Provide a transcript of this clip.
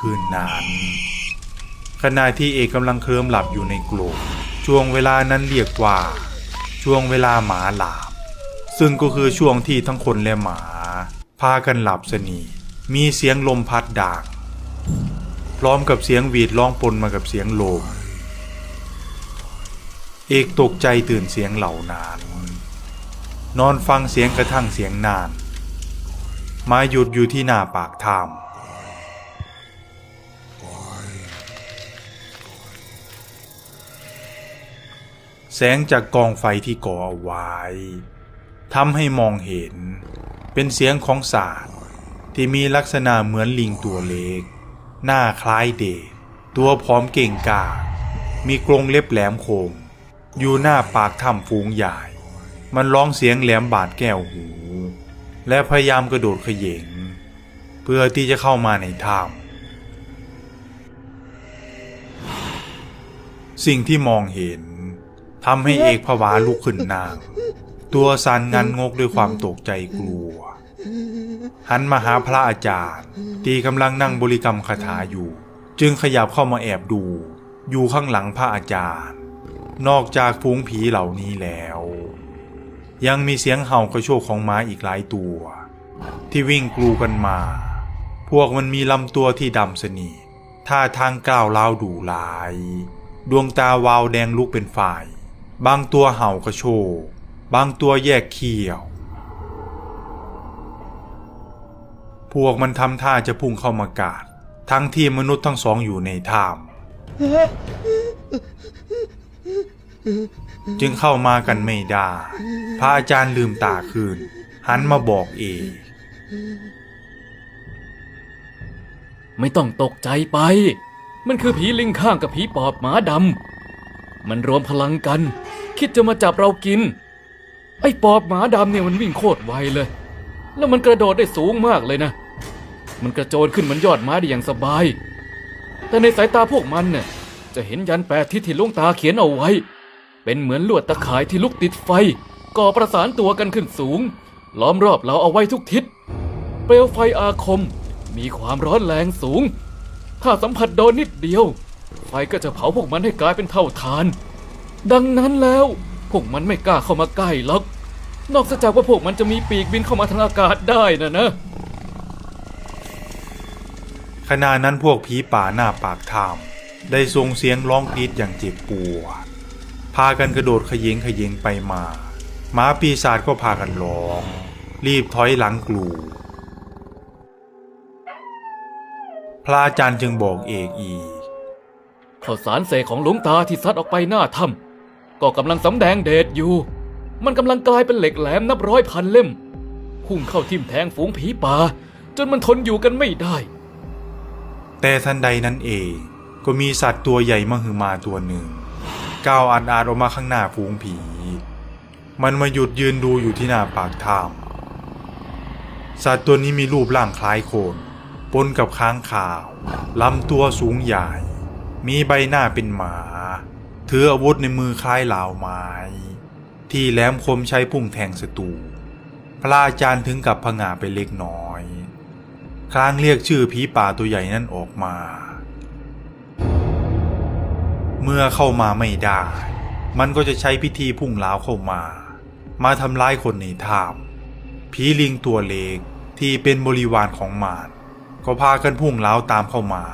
คืนนั้นขณะที่เอกกำลังเคลิ้มหลับอยู่ในกลงช่วงเวลานั้นเรียกว่า ช่วงเวลาหมาหลับ ซึ่งก็คือช่วงที่ทั้งคนและหมา พากันหลับสนิทมีเสียงลมพัดดังพร้อมกับเสียงหวีดร้องปนมากับเสียงลม เอกตกใจตื่นเสียงเหล่านั้นนอนฟังเสียงกระทั่งเสียงนาน มาหยุดอยู่ที่หน้าปากถ้ำ แสงจากกองไฟที่ก่อเอาไว้ทำให้มองเห็น เป็นเสียงของสาตว์ที่มีลักษณะเหมือนลิงตัวเล็ก หน้าคล้ายเด็ก ตัวพร้อมเก่งกาจมีกรงเล็บแหลมคม อยู่หน้าปากถ้ำฟูงใหญ่ มันร้องเสียงแหลมบาดแก้วหู และพยายามกระโดดเขย่งเพื่อที่จะเข้ามาในถ้ำสิ่งที่มองเห็น ทำให้เอกผวาลุกขึ้นนาง ตัวสั่นงันงกด้วยความตกใจกลัว หันมาหาพระอาจารย์ที่กำลังนั่งบริกรรมคาถาอยู่ จึงขยับเข้ามาแอบดู อยู่ข้างหลังพระอาจารย์ นอกจากฟูงผีเหล่านี้แล้ว ยังมีเสียงเห่ากระโชกของม้าอีกหลายตัว ที่วิ่งกลูกันมา พวกมันมีลำตัวที่ดำสนิทท่าทางก้าวร้าวดุร้าย ดวงตาวาวแดงลุกเป็นฝ่าย บางตัวเห่ากระโชกบางตัวแยกเขี้ยว พวกมันทำท่าจะพุ่งเข้ามากาด ทั้งที่มนุษย์ทั้งสองอยู่ในถ้ำจึงเข้ามากันไม่ได้ พระอาจารย์ลืมตาขึ้นหันมาบอกเอง ไม่ต้องตกใจไป มันคือผีลิงข้างกับผีปอบหมาดำ มันรวมพลังกัน คิดจะมาจับเรากิน ไอ้ปอบหมาดำเนี่ยมันวิ่งโคตรไวเลย แล้วมันกระโดดได้สูงมากเลยนะ มันกระโจนขึ้นบนยอดไม้ได้อย่างสบาย แต่ในสายตาพวกมันเนี่ยจะเห็นยันแปดทิศที่ลุงตาเขียนเอาไว้ เป็นเหมือนลวดตะข่ายที่ลุกติดไฟ ก่อประสานตัวกันขึ้นสูง ล้อมรอบเราเอาไว้ทุกทิศ เปลวไฟอาคม มีความร้อนแรงสูง ถ้าสัมผัสโดนนิดเดียว ไฟก็จะเผาพวกมันให้กลายเป็นเท่าทาน ดังนั้นแล้ว พวกมันไม่กล้าเข้ามาใกล้หรอก นอกจากว่าพวกมันจะมีปีกบินเข้ามาทางอากาศได้นะนะ ขณะนั้นพวกผีป่าหน้าปากถ้ำได้ส่งเสียงร้องกรีดอย่างเจ็บปวด พากันกระโดดเขยิงเขยิงไปมาหมาปีศาจก็พากันร้อง รีบถอยหลังกลูพระอาจารย์จึงบอกเอกอีกข้าวสารเสกของหลวงตาที่ซัดออกไปหน้าถ้ำ ก็กำลังสำแดงเดชอยู่ มันกำลังกลายเป็นเหล็กแหลมนับร้อยพันเล่ม พุ่งเข้าทิ่มแทงฝูงผีป่า จนมันทนอยู่กันไม่ได้ แต่ทันใดนั้นเองก็มีสัตว์ตัวใหญ่มหึมาตัวหนึ่งก้าวอาดอาดออกมาข้างหน้าฝูงผี มันมาหยุดยืนดูอยู่ที่หน้าปากถ้ำสัตว์ตัวนี้มีรูปร่างคล้ายโคนปนกับค้างขาวลำตัวสูงใหญ่ มีใบหน้าเป็นหมา ถืออาวุธในมือคล้ายเหลาไม้ ที่แหลมคมใช้พุ่งแทงศัตรูพระอาจารย์ถึงกับผงาไปเล็กน้อย ครางเรียกชื่อผีป่าตัวใหญ่นั่นออกมา เมื่อเข้ามาไม่ได้ มันก็จะใช้พิธีพุ่งล้าวเข้ามา มาทำร้ายคนในถ้ำผีลิงตัวเล็กที่เป็นบริวารของมารก็พากันพุ่งล้าวตามเข้ามา